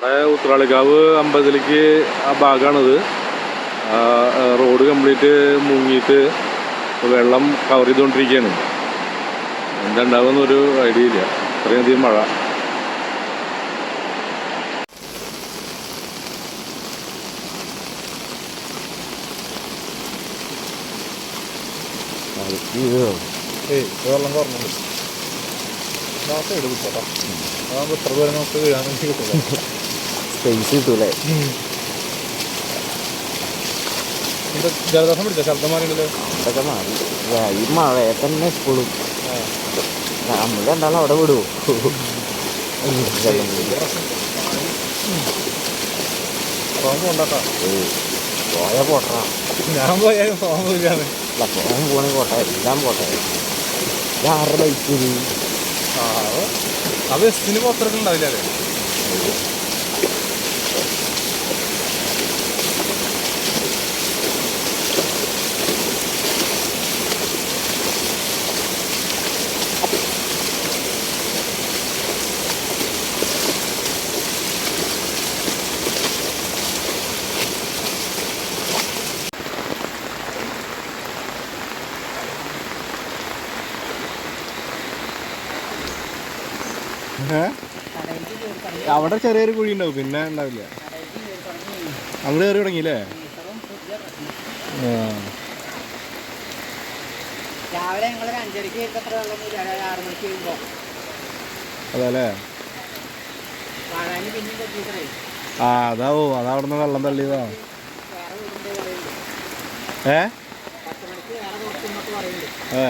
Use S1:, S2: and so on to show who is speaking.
S1: ഇവിടെ ഉത്രാളിക്കാവ് അമ്പലത്തിലേക്ക് ആ ഭാഗമാണിത്. റോഡ് കംപ്ലീറ്റ് മുങ്ങിയിട്ട് വെള്ളം കവർ ചെയ്തുകൊണ്ടിരിക്കുകയാണ്. എന്താ ഒരു ഐഡിയ ഇല്ല. അത്രയധികം മഴ.
S2: വെള്ളം കുറഞ്ഞു. ഇത്ര പേര് നമുക്ക് വീഴാനെനിക്ക് കിട്ടില്ല.
S3: സ്പേസ് കിട്ടൂലേ
S2: ഇത് ജലദോഷം പിടിച്ച? ശബ്ദം മാറിയില്ലല്ലോ.
S3: അതൊക്കെ മാറി. ദാ ഈ മഴയെ തന്നെ സ്കൂളും നമ്മൾ രണ്ടാളും അവിടെ വിടുവോ പോയ പോട്ടാ
S2: ഞാൻ പോയാലും ഫോൺ പോയില്ലാന്ന്
S3: അല്ല പോകാൻ പോണേ പോട്ടെ. എല്ലാം പോട്ടെ. ഇത്? ആരുടെ ബൈക്ക്
S2: അത്? എസ്റ്റിന് അവിടെ ചെറിയൊരു കുഴി ഉണ്ടാവും പിന്നെ ഉണ്ടാവില്ല. അങ്ങോട്ട് കയറി തുടങ്ങിയില്ലേ? ആ.
S4: രാവിലെ ഞങ്ങൾ ഒരു അഞ്ചരക്ക് എത്ര വെള്ളം കൂടി മണിക്ക് വരുമ്പോൾ
S2: അതല്ലേ? ആ അതാവോ. അതവിടുന്ന് വെള്ളം തള്ളിയതാ. ഏ? ഏ.